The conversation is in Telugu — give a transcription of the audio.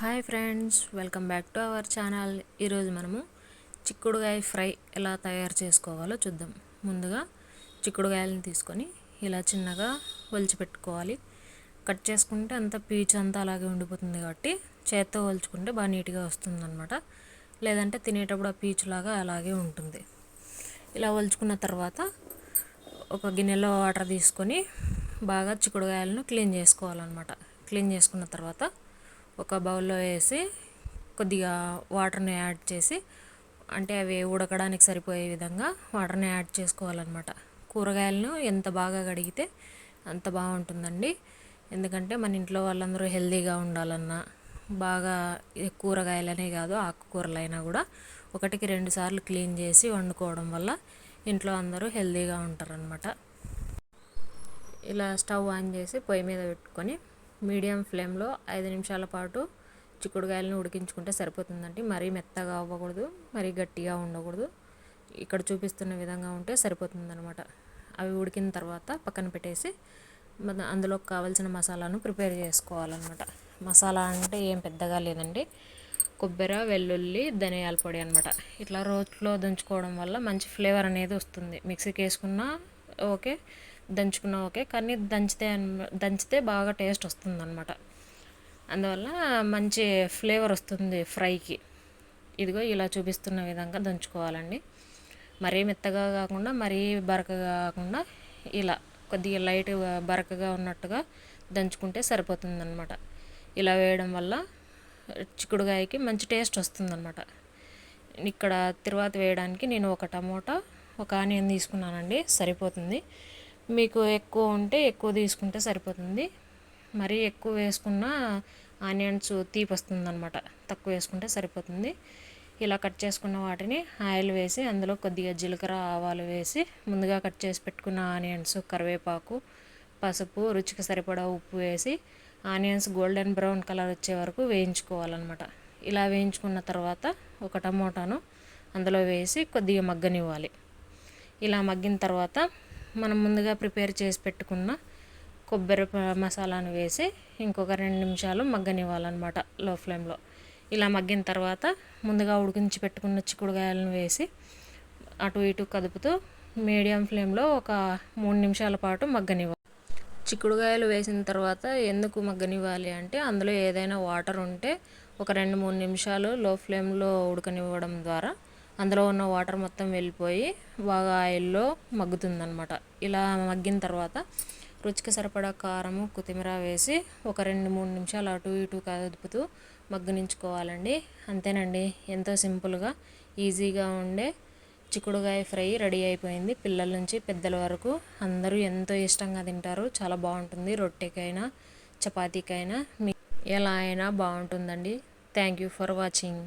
Hi friends welcome back to our channel. ఈరోజు మనము చిక్కుడుగాయ ఫ్రై ఎలా తయారు చేసుకోవాలో చూద్దాం. ముందుగా చిక్కుడుగాయలను తీసుకొని ఇలా చిన్నగా ఒలిచి పెట్టుకోవాలి. కట్ చేసుకుంటే అంత పీచు అంతా అలాగే ఉండిపోతుంది కాబట్టి చేత్తో ఒలుచుకుంటే బాగా నీట్గా వస్తుంది అనమాట లేదంటే తినేటప్పుడు ఆ పీచులాగా అలాగే ఉంటుంది. ఇలా ఒలుచుకున్న తర్వాత ఒక గిన్నెలో వాటర్ తీసుకొని బాగా చిక్కుడుగాయలను క్లీన్ చేసుకోవాలన్నమాట. క్లీన్ చేసుకున్న తర్వాత ఒక బౌల్లో వేసి కొద్దిగా వాటర్ని యాడ్ చేసి అంటే అవి ఉడకడానికి సరిపోయే విధంగా వాటర్ని యాడ్ చేసుకోవాలన్నమాట. కూరగాయలను ఎంత బాగా కడిగితే అంత బాగుంటుందండి. ఎందుకంటే మన ఇంట్లో వాళ్ళందరూ హెల్తీగా ఉండాలన్నా బాగా కూరగాయలనే కాదు ఆకుకూరలైనా కూడా ఒకటికి రెండు సార్లు క్లీన్ చేసి వండుకోవడం వల్ల ఇంట్లో అందరూ హెల్తీగా ఉంటారనమాట ఇలా స్టవ్ ఆన్ చేసి పొయ్యి మీద పెట్టుకొని మీడియం ఫ్లేమ్లో ఐదు నిమిషాల పాటు చిక్కుడుకాయలను ఉడికించుకుంటే సరిపోతుందండి. మరీ మెత్తగా అవ్వకూడదు మరీ గట్టిగా ఉండకూడదు. ఇక్కడ చూపిస్తున్న విధంగా ఉంటే సరిపోతుందనమాట అవి ఉడికిన తర్వాత పక్కన పెట్టేసి అందులో కావాల్సిన మసాలాను ప్రిపేర్ చేసుకోవాలన్నమాట. మసాలా అంటే ఏం పెద్దగా లేదండి. కొబ్బరి వెల్లుల్లి ధనియాల పొడి అనమాట ఇట్లా రోట్లో దంచుకోవడం వల్ల మంచి ఫ్లేవర్ అనేది వస్తుంది. మిక్సీకి వేసుకున్నా ఓకే. దంచుకున్నా ఓకే. కానీ దంచితే దంచితే బాగా టేస్ట్ వస్తుంది అనమాట అందువల్ల మంచి ఫ్లేవర్ వస్తుంది ఫ్రైకి. ఇదిగో ఇలా చూపిస్తున్న విధంగా దంచుకోవాలండి. మరీ మెత్తగా కాకుండా మరీ బరకగా కాకుండా ఇలా కొద్దిగా లైట్ బరకగా ఉన్నట్టుగా దంచుకుంటే సరిపోతుంది అనమాట ఇలా వేయడం వల్ల చిక్కుడుగాయకి మంచి టేస్ట్ వస్తుందన్నమాట. ఇక్కడ తిరువాత వేయడానికి నేను ఒక టమోటా ఒక ఆనియన్ తీసుకున్నానండి. సరిపోతుంది. మీకు ఎక్కువ ఉంటే ఎక్కువ తీసుకుంటే సరిపోతుంది. మరీ ఎక్కువ వేసుకున్న ఆనియన్స్ తీపి వస్తుంది అనమాట తక్కువ వేసుకుంటే సరిపోతుంది. ఇలా కట్ చేసుకున్న వాటిని ఆయిల్ వేసి అందులో కొద్దిగా జీలకర్ర ఆవాలు వేసి ముందుగా కట్ చేసి పెట్టుకున్న ఆనియన్స్ కరివేపాకు పసుపు రుచికి సరిపడా ఉప్పు వేసి ఆనియన్స్ గోల్డెన్ బ్రౌన్ కలర్ వచ్చే వరకు వేయించుకోవాలన్నమాట. ఇలా వేయించుకున్న తర్వాత ఒక టమోటాను అందులో వేసి కొద్దిగా మగ్గనివ్వాలి. ఇలా మగ్గిన తర్వాత మనం ముందుగా ప్రిపేర్ చేసి పెట్టుకున్న కొబ్బరి మసాలాను వేసి ఇంకొక రెండు నిమిషాలు మగ్గనివ్వాలన్నమాట లో ఫ్లేమ్లో. ఇలా మగ్గిన తర్వాత ముందుగా ఉడికించి పెట్టుకున్న చిక్కుడుగాయలను వేసి అటు ఇటు కదుపుతూ మీడియం ఫ్లేమ్లో ఒక మూడు నిమిషాల పాటు మగ్గనివ్వాలి చిక్కుడుగాయలు వేసిన తర్వాత ఎందుకు మగ్గనివ్వాలి అంటే అందులో ఏదైనా వాటర్ ఉంటే ఒక రెండు మూడు నిమిషాలు లో ఫ్లేమ్లో ఉడకనివ్వడం ద్వారా అందులో ఉన్న వాటర్ మొత్తం వెళ్ళిపోయి బాగా ఆయిల్లో మగ్గుతుందనమాట ఇలా మగ్గిన తర్వాత రుచికి సరిపడా కారము కొత్తిమీర వేసి ఒక రెండు మూడు నిమిషాలు అటు ఇటు కదుపుతూ మగ్గనించుకోవాలండి. అంతేనండి ఎంతో సింపుల్గా ఈజీగా ఉండే చిక్కుడుగాయ ఫ్రై రెడీ అయిపోయింది. పిల్లల నుంచి పెద్దల వరకు అందరూ ఎంతో ఇష్టంగా తింటారు. చాలా బాగుంటుంది. రొట్టెకైనా చపాతీకైనా మీ ఎలా అయినా బాగుంటుందండి. Thank you for watching.